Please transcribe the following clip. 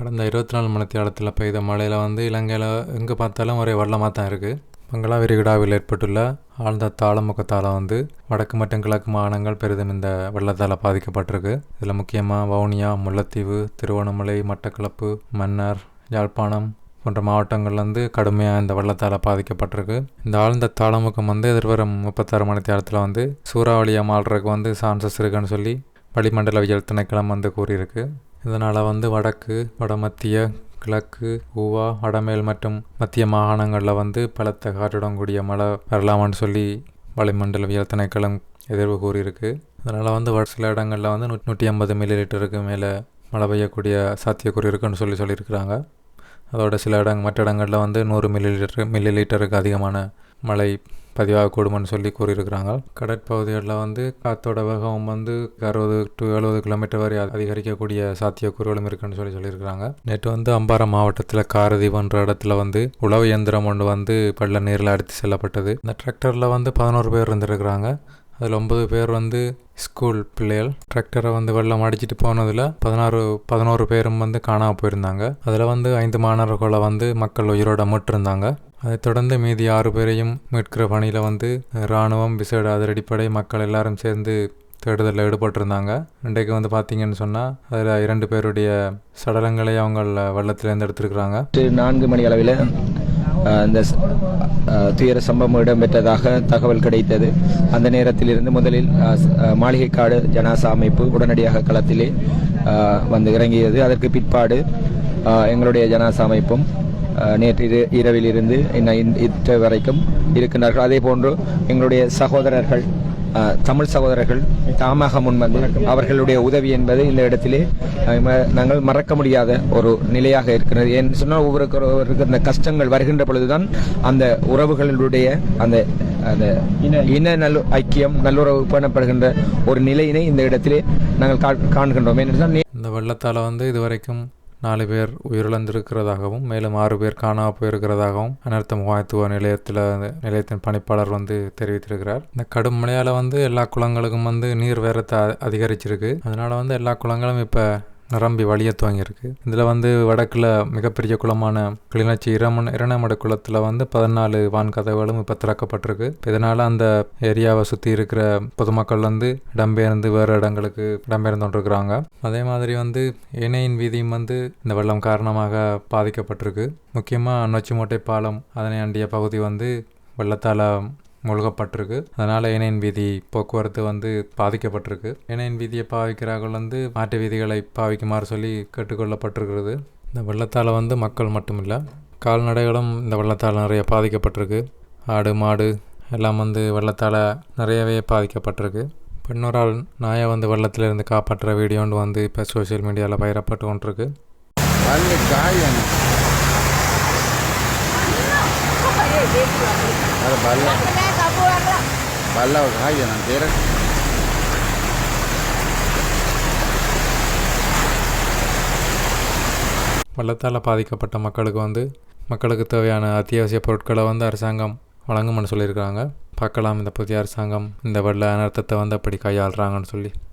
கடந்த இருபத்தி நாலு மணி நேரத்தில் பெய்த மழையில் வந்து இலங்கையில் எங்கே பார்த்தாலும் ஒரே வெள்ளமாக தான் இருக்குது பங்களா விரிகுடாவில் ஏற்பட்டுள்ள ஆழ்ந்த தாளமுகத்தால் வந்து வடக்கு மற்றும் கிழக்கு மாகாணங்கள் பெரிதும் இந்த வெள்ளத்தால் பாதிக்கப்பட்டிருக்கு. இதில் முக்கியமாக வவுனியா முல்லைத்தீவு திருவண்ணாமலை மட்டக்களப்பு மன்னார் யாழ்ப்பாணம் போன்ற மாவட்டங்கள்லேருந்து வந்து கடுமையாக இந்த வெள்ளத்தால் பாதிக்கப்பட்டிருக்கு. இந்த ஆழ்ந்த தாளமுகம் வந்து எதிர்வரும் முப்பத்தாறு மணி நேரத்தில் வந்து சூறாவளியாக மாறுறதுக்கு வந்து சான்சஸ் இருக்குன்னு சொல்லி வளிமண்டலவியல் திணைக்களம் வந்து கூறியிருக்கு. இதனால் வந்து வடக்கு வடமத்திய கிழக்கு ஊவா வடமேல் மற்றும் மத்திய மாகாணங்களில் வந்து பலத்த காற்றுடன் கூடிய மழை வரலாமான்னு சொல்லி வளிமண்டலவியல் திணைக்களம் எதிர்வு கூறியிருக்கு. அதனால் வந்து வட சில இடங்களில் வந்து நூ- நூற்றி ஐம்பது மில்லி லிட்டருக்கு மேலே மழை பெய்யக்கூடிய சாத்தியக்கூறு இருக்குன்னு சொல்லி சொல்லியிருக்கிறாங்க. அதோட சில இடங் மற்ற இடங்களில் வந்து நூறு மில்லி லிட்டரு மில்லி லிட்டருக்கு அதிகமான மழை பதிவாகக்கூடும்னு சொல்லி கூறியிருக்கிறாங்க. கடற்பகுதிகளில் வந்து காற்றோட வேகம் வந்து அறுபது டு எழுபது கிலோமீட்டர் வரை அதிகரிக்கக்கூடிய சாத்தியக்கூறுகளும் இருக்குன்னு சொல்லி சொல்லியிருக்கிறாங்க. நேற்று வந்து அம்பாறை மாவட்டத்தில் காரதீபன்ற இடத்துல வந்து உழவு இயந்திரம் ஒன்று வந்து பள்ள நீரில் அடித்து செல்லப்பட்டது. இந்த டிராக்டரில் வந்து பதினோரு பேர் இருந்திருக்கிறாங்க. அதில் ஒன்பது பேர் வந்து ஸ்கூல் பிள்ளைகள். டிராக்டரை வந்து வெள்ளம் அடிச்சிட்டு போனதில் பதினாறு பதினோரு பேரும் வந்து காணாமல் போயிருந்தாங்க. அதில் வந்து ஐந்து மாணவர்களை வந்து மக்கள் உயிரோட மீட்டிருந்தாங்க அதைத் தொடர்ந்து மீதி ஆறு பேரையும் மீட்கிற பணியில் வந்து இராணுவம் விசேட அதிரடிப்படை மக்கள் எல்லாரும் சேர்ந்து தேடுதலில் ஈடுபட்டிருந்தாங்க. இன்றைக்கு வந்து பார்த்தீங்கன்னு சொன்னால் அதில் இரண்டு பேருடைய சடலங்களை அவங்க வெள்ளத்திலேருந்து எடுத்திருக்கிறாங்க. நான்கு மணி அளவில் அந்த இந்த துயர சம்பவம் இடம்பெற்றதாக தகவல் கிடைத்தது. அந்த நேரத்திலிருந்து முதலில் மாளிகைக்காடு ஜனாசா அமைப்பு உடனடியாக களத்திலே வந்து இறங்கியது. அதற்கு பிற்பாடு எங்களுடைய ஜனாசா அமைப்பும் நேற்று இரவில் இருந்து இன்ன இன்- வரைக்கும் இருக்கின்றார்கள். அதே போன்று எங்களுடைய சகோதரர்கள் தமிழ் சகோதரர்கள் தாமாக முன்வந்து அவர்களுடைய உதவி என்பது இந்த இடத்திலே ம- நாங்கள் மறக்க முடியாத ஒரு நிலையாக இருக்கிறது. ஏன் சொன்னால் ஒவ்வொருவருக்கு அந்த கஷ்டங்கள் வருகின்ற பொழுதுதான் அந்த உறவுகளுடைய அந்த அந்த இன நல்ல ஐக்கியம் நல்லுறவு பேணப்படுகின்ற ஒரு நிலையினை இந்த இடத்திலே நாங்கள் காண்கின்றோம். ஏனென்றால் இந்த வெள்ளத்தால் வந்து இதுவரைக்கும் நாலு பேர் உயிரிழந்திருக்கிறதாகவும் மேலும் ஆறு பேர் காணாமல் போயிருக்கிறதாகவும் அனர்த்த முகாத்துவ நிலையத்தில் நிலையத்தின் பணிப்பாளர் வந்து தெரிவித்திருக்கிறார். இந்த கடும் மழையால் வந்து எல்லா குளங்களுக்கும் வந்து நீர் வேரத்தை அ- அதிகரிச்சிருக்கு. அதனால வந்து எல்லா குளங்களும் இப்போ நிரம்பி வழிய துவங்கியிருக்கு. இதில் வந்து வடக்கில் மிகப்பெரிய குளமான கிளிநொச்சி இரமன் இரணமட குளத்தில் வந்து பதினாலு வான் கதவுகளும் இப்போ திறக்கப்பட்டிருக்கு இதனால் அந்த ஏரியாவை சுற்றி இருக்கிற பொதுமக்கள் வந்து இடம்பெயர்ந்து வேறு இடங்களுக்கு இடம்பெயர்ந்து கொண்டிருக்கிறாங்க. அதே மாதிரி வந்து இணையின் வீதியும் வந்து இந்த வெள்ளம் காரணமாக பாதிக்கப்பட்டிருக்கு. முக்கியமாக நொச்சிமோட்டை பாலம் அதனை அண்டிய பகுதி வந்து வெள்ளத்தால் முழுகப்பட்டிருக்கு. அதனால் இணையின் வீதி போக்குவரத்து வந்து பாதிக்கப்பட்டிருக்கு. இணையின் வீதியை பாவிக்கிறார்கள் வந்து மாற்று வீதிகளை பாவிக்குமாறு சொல்லி கேட்டுக்கொள்ளப்பட்டிருக்கிறது. இந்த வெள்ளத்தால் வந்து மக்கள் மட்டுமில்லை கால்நடைகளும் இந்த வெள்ளத்தால் நிறைய பாதிக்கப்பட்டிருக்கு. ஆடு மாடு எல்லாம் வந்து வெள்ளத்தால் நிறையவே பாதிக்கப்பட்டிருக்கு. இன்னொரு ஆள் நாயை வந்து வெள்ளத்திலிருந்து காப்பாற்றுற வீடியோன்னு வந்து இப்போ சோஷியல் மீடியாவில் பயிரப்பட்டு கொண்டிருக்கு. பல்லு. காயணும் அது பல்ல பல்ல காயணும் தேர வெள்ளத்தால் பாதிக்கப்பட்ட மக்களுக்கு வந்து மக்களுக்கு தேவையான அத்தியாவசிய பொருட்களை வந்து அரசாங்கம் வழங்கும்னு சொல்லியிருக்காங்க பார்க்கலாம் இந்த புதிய அரசாங்கம் இந்த வெள்ள அனர்த்தத்தை வந்து அப்படி கையாளுறாங்கன்னு சொல்லி.